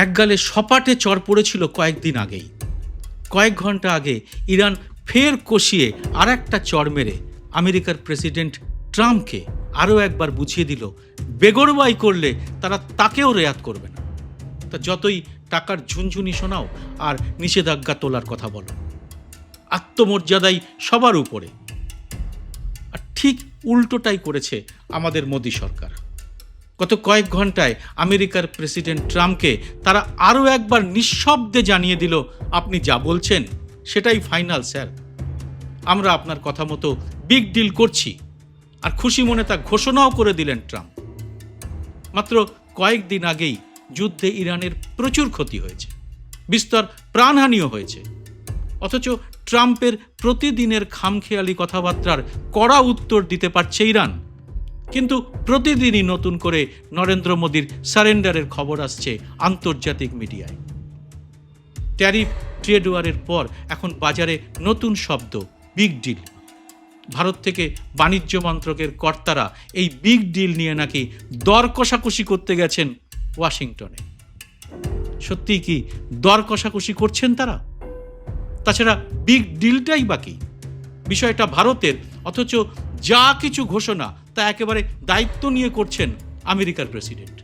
একগালে সপাটে চর পড়েছিল কয়েকদিন আগেই। কয়েক ঘণ্টা আগে ইরান ফের কষিয়ে আর একটা চর মেরে আমেরিকার প্রেসিডেন্ট ট্রাম্পকে আরও একবার বুঝিয়ে দিল, বেগরবাই করলে তারা তাকেও রেয়াত করবে না। তা যতই টাকার ঝুনঝুনি শোনাও আর নিষেধাজ্ঞা তোলার কথা বলো। আত্মমর্যাদাই সবার উপরে। আর ঠিক উল্টোটাই করেছে আমাদের মোদী সরকার। গত কয়েক ঘন্টায় আমেরিকার প্রেসিডেন্ট ট্রাম্পকে তারা আরও একবার নিঃশব্দে জানিয়ে দিল, আপনি যা বলছেন, সেটাই ফাইনাল, স্যার। আমরা আপনার কথা মতো বিগ ডিল করছি। আর খুশি মনে তা ঘোষণাও করে দিলেন ট্রাম্প। মাত্র কয়েকদিন আগেই যুদ্ধে ইরানের প্রচুর ক্ষতি হয়েছে, বিস্তর প্রাণহানিও হয়েছে। অথচ ট্রাম্পের প্রতিদিনের খামখেয়ালি কথাবার্তার কড়া উত্তর দিতে পারছে ইরান। কিন্তু প্রতিদিনই নতুন করে নরেন্দ্র মোদীর সারেন্ডারের খবর আসছে আন্তর্জাতিক মিডিয়ায়। ট্যারিফ ট্রেড ওয়ারের পর এখন বাজারে নতুন শব্দ, বিগ ডিল। ভারত থেকে বাণিজ্য মন্ত্রকের কর্তারা এই বিগ ডিল নিয়ে নাকি দর কষাকষি করতে গেছেন ওয়াশিংটনে। সত্যি কি দর কষাকষি করছেন তারা? তাছাড়া বিগ ডিলটাই বাকি বিষয়টা ভারতের, অথচ যা কিছু ঘোষণা তা একেবারে দায়িত্ব নিয়ে করছেন আমেরিকার প্রেসিডেন্ট।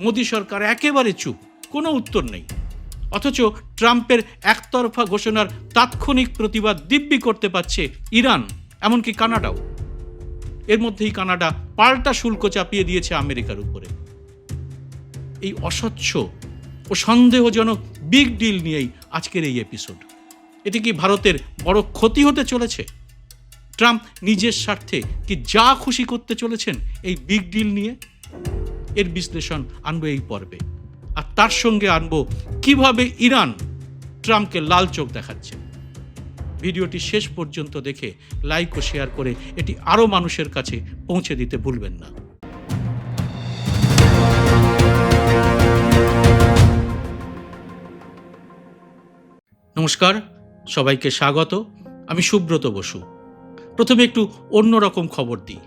মোদী সরকার একেবারে চুপ, কোনো উত্তর নেই। অথচ ট্রাম্পের একতরফা ঘোষণার তাৎক্ষণিক প্রতিবাদ দিব্যি করতে পারছে ইরান, এমনকি কানাডাও। এর মধ্যেই কানাডা পাল্টা শুল্ক চাপিয়ে দিয়েছে আমেরিকার উপরে। এই অস্বচ্ছ ও সন্দেহজনক বিগ ডিল নিয়েই আজকের এই এপিসোড। এটি কি ভারতের বড় ক্ষতি হতে চলেছে? ট্রাম্প নিজের স্বার্থে কি যা খুশি করতে চলেছেন এই বিগ ডিল নিয়ে? এর বিশ্লেষণ আনব এই পর্বে। আর তার সঙ্গে আনব কীভাবে ইরান ট্রাম্পকে লাল চোখ দেখাচ্ছে। ভিডিওটি শেষ পর্যন্ত দেখে লাইক ও শেয়ার করে এটি আরও মানুষের কাছে পৌঁছে দিতে ভুলবেন না। নমস্কার, সবাইকে স্বাগত। আমি সুব্রত বসু। প্রথমে একটু অন্যরকম খবর দিই।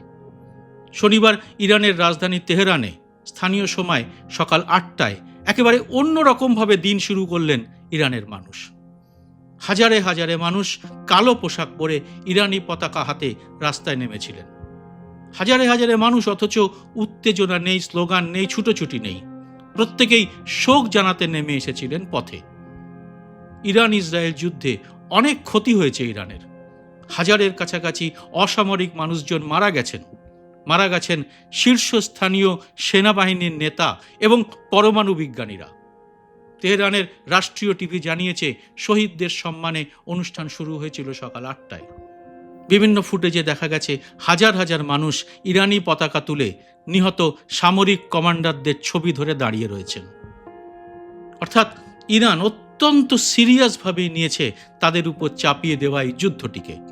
শনিবার ইরানের রাজধানী তেহরানে স্থানীয় সময় সকাল আটটায় একেবারে অন্যরকমভাবে দিন শুরু করলেন ইরানের মানুষ। হাজারে হাজারে মানুষ কালো পোশাক পরে ইরানি পতাকা হাতে রাস্তায় নেমেছিলেন। হাজারে হাজারে মানুষ অথচ উত্তেজনা নেই, স্লোগান নেই, ছুটোছুটি নেই। প্রত্যেকেই শোক জানাতে নেমে এসেছিলেন পথে। ইরান ইসরায়েল যুদ্ধে অনেক ক্ষতি হয়েছে ইরানের। হাজারের কাছাকাছি অসামরিক মানুষজন মারা গেছেন। মারা গেছেন শীর্ষস্থানীয় সেনাবাহিনীর নেতা এবং পরমাণু বিজ্ঞানীরা। তেহরানের রাষ্ট্রীয় টিভি জানিয়েছে, শহীদদের সম্মানে অনুষ্ঠান শুরু হয়েছিল সকাল আটটায়। বিভিন্ন ফুটেজে দেখা গেছে, হাজার হাজার মানুষ ইরানি পতাকা তুলে নিহত সামরিক কমান্ডারদের ছবি ধরে দাঁড়িয়ে রয়েছেন। অর্থাৎ ইরান অত্যন্ত সিরিয়াসভাবে নিয়েছে, তাদের উপর চাপিয়ে দেওয়া এই যুদ্ধটিকে।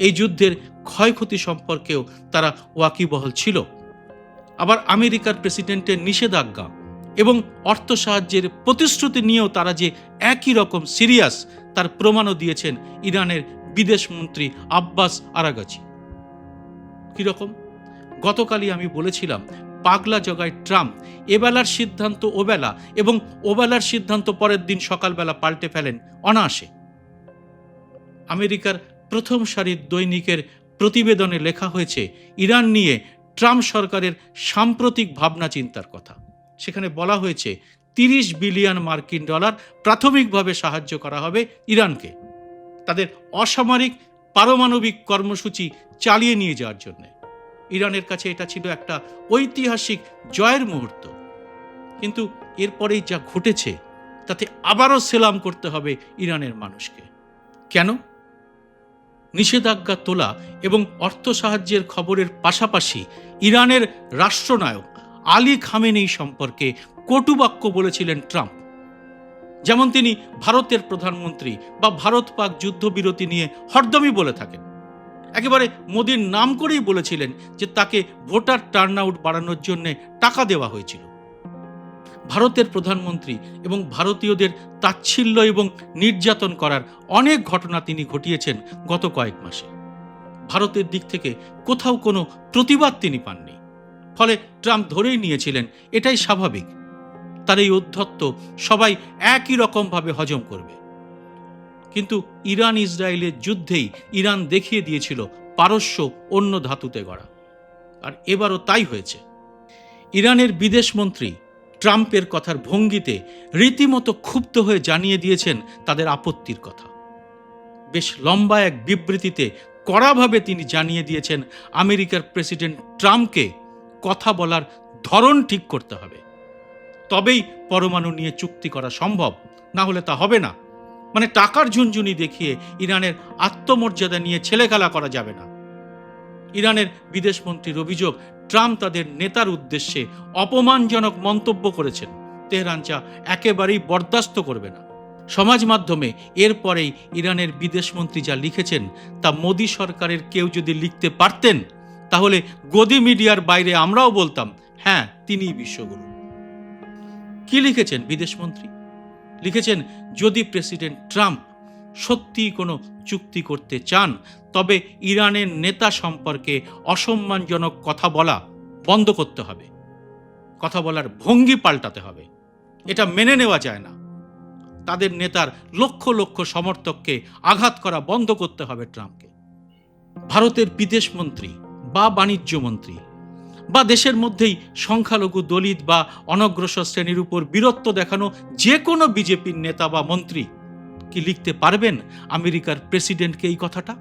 এই যুদ্ধের ক্ষয়ক্ষতি সম্পর্কেও তারা ওয়াকিবহল ছিল। আবার আমেরিকার প্রেসিডেন্টের নিষেধাজ্ঞা এবং অর্থ সাহায্যের প্রতিশ্রুতি নিয়েও তারা যে একই রকম সিরিয়াস, তার প্রমাণও দিয়েছেন ইরানের বিদেশ মন্ত্রী আব্বাস আরাগাচি। কীরকম? গতকালই আমি বলেছিলাম, পাগলা জগায় ট্রাম্প, এবেলার সিদ্ধান্ত ওবেলা এবং ওবেলার সিদ্ধান্ত পরের দিন সকালবেলা পাল্টে ফেলেন অনায়াসে। আমেরিকার প্রথম সারির দৈনিকের প্রতিবেদনে লেখা হয়েছে, ইরান নিয়ে ট্রাম্প সরকারের সাম্প্রতিক ভাবনা চিন্তার কথা। সেখানে বলা হয়েছে, তিরিশ বিলিয়ন মার্কিন ডলার প্রাথমিকভাবে সাহায্য করা হবে ইরানকে। তাদের অসামরিক পারমাণবিক কর্মসূচি চালিয়ে নিয়ে যাওয়ার জন্য। ইরানের কাছে এটা ছিল একটা ঐতিহাসিক জয়ের মুহূর্ত। কিন্তু এরপরেই যা ঘটেছে, তাতে আবারও সেলাম করতে হবে ইরানের মানুষকে। কেন? নিষেধাজ্ঞা তোলা এবং অর্থ সাহায্যের খবরের পাশাপাশি ইরানের রাষ্ট্রনায়ক আলী খামেনেই সম্পর্কে কটুবাক্য বলেছিলেন ট্রাম্প। যেমন তিনি ভারতের প্রধানমন্ত্রী বা ভারত পাক যুদ্ধবিরতি নিয়ে হরদমই বলে থাকেন। একেবারে মোদির নাম করেই বলেছিলেন যে তাকে ভোটার টার্ন আউট বাড়ানোর জন্য টাকা দেওয়া হয়েছিল। ভারতের প্রধানমন্ত্রী এবং ভারতীয়দের তাচ্ছিল্য এবং নির্যাতন করার অনেক ঘটনা তিনি ঘটিয়েছেন গত কয়েক মাসে। ভারতের দিক থেকে কোথাও কোনো প্রতিবাদ তিনি পাননি। ফলে ট্রাম্প ধরেই নিয়েছিলেন, এটাই স্বাভাবিক। তার এই উদ্ধত্ত সবাই একই রকমভাবে হজম করবে। কিন্তু ইরান ইসরায়েলের যুদ্ধেই ইরান দেখিয়ে দিয়েছিল পারস্য অন্য ধাতুতে গড়া। আর এবারও তাই হয়েছে। ইরানের বিদেশমন্ত্রী ট্রাম্পের কথার ভঙ্গিতে রীতিমতো ক্ষুব্ধ হয়ে জানিয়ে দিয়েছেন তাদের আপত্তির কথা। বেশ লম্বা এক বিবৃতিতে কড়াভাবে তিনি জানিয়ে দিয়েছেন আমেরিকার প্রেসিডেন্ট ট্রাম্পকে কথা বলার ধরন ঠিক করতে হবে। তবেই পরমাণু নিয়ে চুক্তি করা সম্ভব, না হলে তা হবে না। মানে টাকার ঝুনঝুনি দেখিয়ে ইরানের আত্মমর্যাদা নিয়ে ছেলেখেলা করা যাবে না। ইরানের বিদেশমন্ত্রীর অভিযোগ ট্রাম্প তাদের নেতার উদ্দেশ্যে অপমানজনক মন্তব্য করেছেন। তেহরান চা একেবারেই বরদাস্ত করবে না। সমাজ মাধ্যমে এরপরেই ইরানের বিদেশমন্ত্রী যা লিখেছেন, তা মোদী সরকারের কেউ যদি লিখতে পারতেন, তাহলে গদি মিডিয়ার বাইরে আমরাও বলতাম হ্যাঁ তিনি বিশ্বগুরু। কি লিখেছেন বিদেশমন্ত্রী লিখেছেন, যদি প্রেসিডেন্ট ট্রাম্প সত্যি কোনো চুক্তি করতে চান তবে ইরানের নেতা সম্পর্কে অসম্মানজনক কথা বলা বন্ধ করতে হবে। কথা বলার ভঙ্গি পাল্টাতে হবে। এটা মেনে নেওয়া যায় না। তাদের নেতার লক্ষ লক্ষ সমর্থককে আঘাত করা বন্ধ করতে হবে ট্রাম্পকে। ভারতের বিদেশমন্ত্রী বা বাণিজ্য মন্ত্রী বা দেশের মধ্যেই সংখ্যালঘু দলিত বা অনগ্রসর শ্রেণির উপর বীরত্ব দেখানো যে কোনো বিজেপির নেতা বা মন্ত্রী কি লিখতে পারবেন আমেরিকার প্রেসিডেন্টকে এই কথাটা?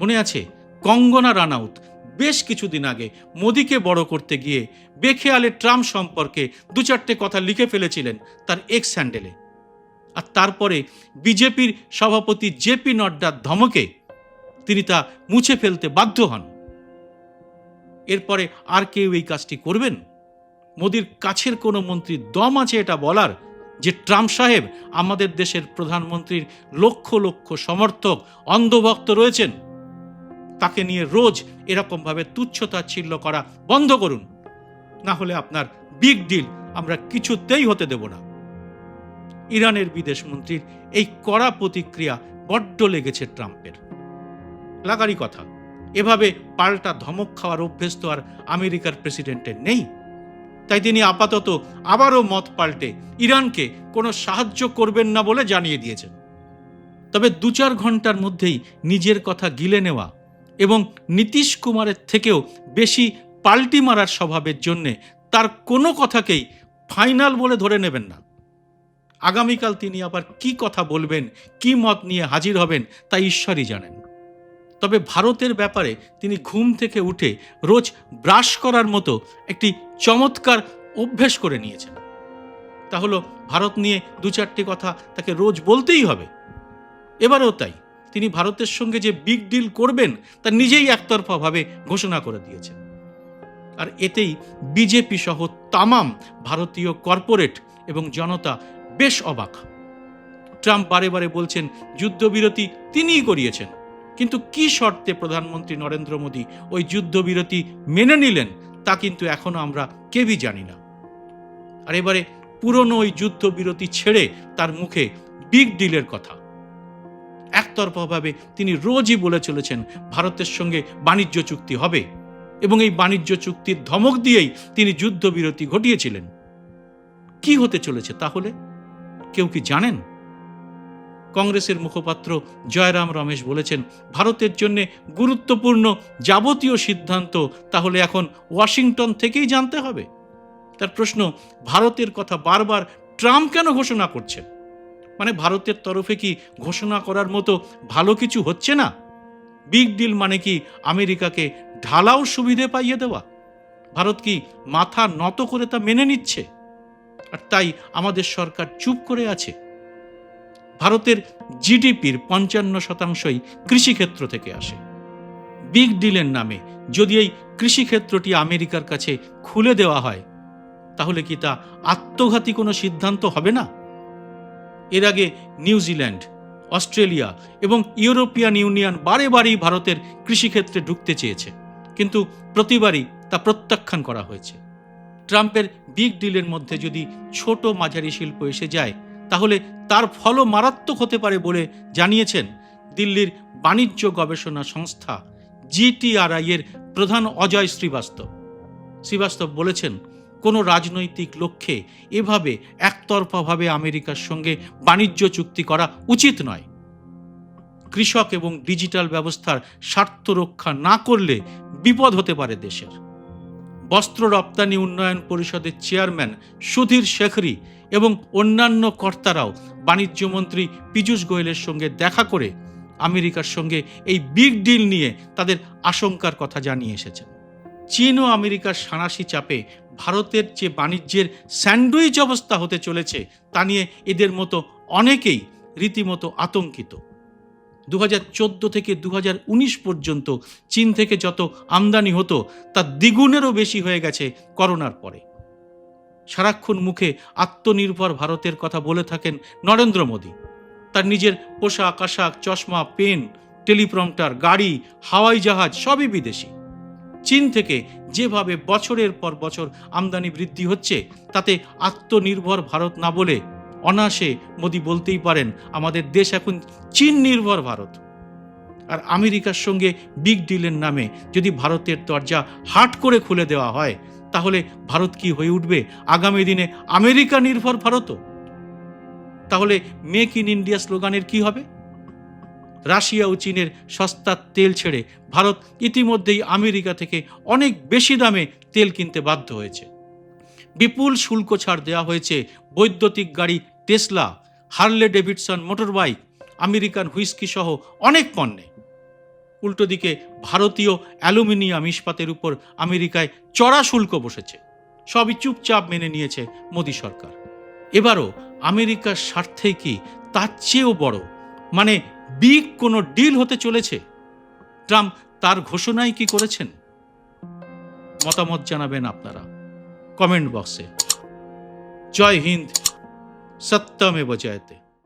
মনে আছে? কঙ্গনা রানাউত। বেশ কিছুদিন আগে মোদিকে বড় করতে গিয়ে বেখেয়ালে ট্রাম্প সম্পর্কে দু চারটে কথা লিখে ফেলেছিলেন তার এক্স হ্যান্ডেলে। আর তারপরে বিজেপির সভাপতি জেপি নড্ডার ধমকে তিনি তা মুছে ফেলতে বাধ্য হন। এরপরে আর কেউ এই কাজটি করবেন? মোদির কাছের কোনো মন্ত্রীর দম আছে এটা বলার? যে ট্রাম্প সাহেব আমাদের দেশের প্রধানমন্ত্রীর লক্ষ লক্ষ সমর্থক, অন্ধভক্ত রয়েছেন? তাকে নিয়ে রোজ এরকমভাবে তুচ্ছতাচ্ছিল্য করা বন্ধ করুন। না হলে আপনার বিগ ডিল আমরা কিছুতেই হতে দেব না। ইরানের বিদেশমন্ত্রীর এই কড়া প্রতিক্রিয়া বড্ড লেগেছে ট্রাম্পের। লাগারই কথা, এভাবে পাল্টা ধমক খাওয়ার অভ্যেস তো আর আমেরিকার প্রেসিডেন্টের নেই। তাই তিনি আপাতত আবারও মত পাল্টে ইরানকে কোনো সাহায্য করবেন না বলে জানিয়ে দিয়েছেন। তবে দু চার ঘণ্টার মধ্যেই নিজের কথা গিলে নেওয়া এবং নীতিশ কুমারের থেকেও বেশি পাল্টি মারার স্বভাবের জন্যে তার কোনো কথাকেই ফাইনাল বলে ধরে নেবেন না। আগামীকাল তিনি আবার কি কথা বলবেন, কি মত নিয়ে হাজির হবেন তা ঈশ্বরই জানেন। তবে ভারতের ব্যাপারে তিনি ঘুম থেকে উঠে রোজ ব্রাশ করার মতো একটি চমৎকার অভ্যেস করে নিয়েছেন। তা হলো, ভারত নিয়ে দু চারটি কথা তাকে রোজ বলতেই হবে। এবারেও তাই। তিনি ভারতের সঙ্গে যে বিগ ডিল করবেন, তা নিজেই একতরফাভাবে ঘোষণা করে দিয়েছেন। আর এতেই বিজেপি সহ তামাম ভারতীয় কর্পোরেট এবং জনতা বেশ অবাক। ট্রাম্প বারে বারে বলছেন, যুদ্ধবিরতি তিনিই করিয়েছেন। কিন্তু কি শর্তে প্রধানমন্ত্রী নরেন্দ্র মোদী ওই যুদ্ধবিরতি মেনে নিলেন, তা কিন্তু এখনও আমরা কেউই জানি না। আর এবারে পুরনো ওই যুদ্ধবিরতি ছেড়ে তার মুখে বিগ ডিলের কথা। একতরফাভাবে তিনি রোজই বলে চলেছেন, ভারতের সঙ্গে বাণিজ্য চুক্তি হবে এবং এই বাণিজ্য চুক্তির ধমক দিয়েই তিনি যুদ্ধবিরতি ঘটিয়েছিলেন। কি হতে চলেছে তাহলে? কেউ কি জানেন? কংগ্রেসের মুখপাত্র জয়রাম রমেশ বলেছেন, ভারতের জন্য গুরুত্বপূর্ণ যাবতীয় সিদ্ধান্ত তাহলে এখন ওয়াশিংটন থেকেই জানতে হবে। তার প্রশ্ন, ভারতের কথা বারবার ট্রাম্প কেন ঘোষণা করছেন? মানে ভারতের তরফে কি ঘোষণা করার মতো ভালো কিছু হচ্ছে না? বিগ ডিল মানে কি আমেরিকাকে ঢালাও সুবিধে পাইয়ে দেওয়া? ভারত কি মাথা নত করে তা মেনে নিচ্ছে? আর তাই আমাদের সরকার চুপ করে আছে। ভারতের জিডিপির পঞ্চান্ন শতাংশই কৃষিক্ষেত্র থেকে আসে। বিগ ডিলের নামে যদি এই কৃষিক্ষেত্রটি আমেরিকার কাছে খুলে দেওয়া হয়, তাহলে কি তা আত্মঘাতী কোনো সিদ্ধান্ত হবে না? এর আগে নিউজিল্যান্ড, অস্ট্রেলিয়া এবং ইউরোপিয়ান ইউনিয়ন বারে বারেই ভারতের কৃষিক্ষেত্রে ঢুকতে চেয়েছে। কিন্তু প্রতিবারই তা প্রত্যাখ্যান করা হয়েছে। ট্রাম্পের বিগ ডিলের মধ্যে যদি ছোট মাঝারি শিল্প এসে যায়, তাহলে তার ফলও মারাত্মক হতে পারে বলে জানিয়েছেন দিল্লির বাণিজ্য গবেষণা সংস্থা জিটিআরআই এর প্রধান অজয় শ্রীবাস্তব। শ্রীবাস্তব বলেছেন কোনো রাজনৈতিক লক্ষ্যে এভাবে একতরফাভাবে আমেরিকার সঙ্গে বাণিজ্য চুক্তি করা উচিত নয়। কৃষক এবং ডিজিটাল ব্যবস্থার স্বার্থ রক্ষা না করলে বিপদ হতে পারে দেশের। বস্ত্র রপ্তানি উন্নয়ন পরিষদের চেয়ারম্যান সুধীর শেখরি এবং অন্যান্য কর্তারাও বাণিজ্য মন্ত্রী পীযূষ গোয়েলের সঙ্গে দেখা করে আমেরিকার সঙ্গে এই বিগ ডিল নিয়ে তাদের আশঙ্কার কথা জানিয়ে এসেছেন। চীন ও আমেরিকার সাঁড়াশি চাপে ভারতের যে বাণিজ্যের স্যান্ডউইচ অবস্থা হতে চলেছে, তা নিয়ে এদের মতো অনেকেই রীতিমতো আতঙ্কিত। দু চোদ্দ থেকে দু হাজার উনিশ পর্যন্ত চীন থেকে যত আমদানি হতো, তা দ্বিগুণেরও বেশি হয়ে গেছে করোনার পরে। সারাক্ষণ মুখে আত্মনির্ভর ভারতের কথা বলে থাকেন নরেন্দ্র মোদী। তার নিজের পোশাক, আশাক, চশমা, পেন, টেলিপ্রম্পটার, গাড়ি, হাওয়াই জাহাজ সবই বিদেশি। চীন থেকে যেভাবে বছরের পর বছর আমদানি বৃদ্ধি হচ্ছে, তাতে আত্মনির্ভর ভারত না বলে অনায়াসে মোদি বলতেই পারেন, আমাদের দেশ এখন চীন নির্ভর ভারত। আর আমেরিকার সঙ্গে বিগ ডিলের নামে যদি ভারতের দরজা হাট করে খুলে দেওয়া হয়, তাহলে ভারত কি হয়ে উঠবে? আগামী দিনে আমেরিকা নির্ভর ভারতও? তাহলে মেক ইন ইন্ডিয়া স্লোগানের কি হবে? রাশিয়া ও চীনের সস্তার তেল ছেড়ে ভারত ইতিমধ্যেই আমেরিকা থেকে অনেক বেশি দামে তেল কিনতে বাধ্য হয়েছে। বিপুল শুল্ক ছাড় দেওয়া হয়েছে বৈদ্যুতিক গাড়ি Tesla, Harley Davidson motorbike, American whisky সহ অনেক পণ্যে। উল্টো দিকে ভারতীয় অ্যালুমিনিয়াম ইস্পাতের উপর আমেরিকায় চড়া শুল্ক বসেছে। সবই চুপচাপ মেনে নিয়েছে মোদী সরকার। এবারও আমেরিকার স্বার্থে কি তার চেয়েও বড় মানে বিগ কোনো ডিল হতে চলেছে। ট্রাম্প তার ঘোষণাই কি করেছেন? মতামত জানাবেন আপনারা। কমেন্ট বক্সে। জয় হিন্দ। সত্যমে জয়তে।